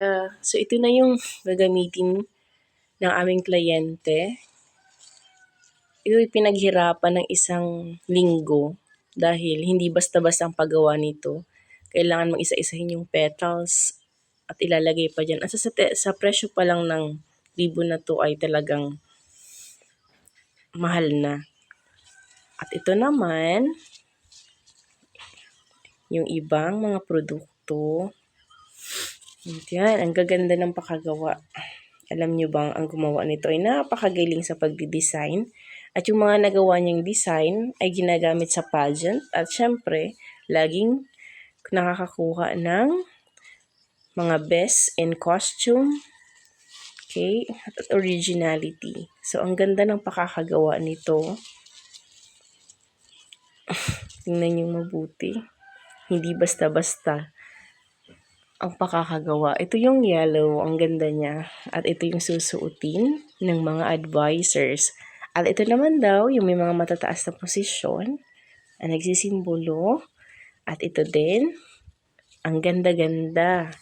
Uh, so, ito na yung gagamitin ng aming kliyente. Ito pinaghirapan ng isang linggo dahil hindi basta-basta ang paggawa nito. Kailangan mag isa-isahin yung petals at ilalagay pa dyan. At sa, sa presyo pa lang ng ribbon na to ay talagang mahal na. At ito naman, yung ibang mga produkto yan, ang gaganda ng pakagawa. Alam nyo bang ang gumawa nito ay napakagaling sa pagdi-design. At yung mga nagawa niyang design ay ginagamit sa pageant. At syempre, laging nakakakuha ng mga best in costume. Okay? At originality. So, ang ganda ng pakakagawa nito. Tingnan niyo mabuti. Hindi basta-basta ang pakakagawa. Ito yung yellow, ang ganda niya. At ito yung susuotin ng mga advisors. At ito naman daw, yung may mga matataas na posisyon, ang nagsisimbolo. At ito din, ang ganda-ganda.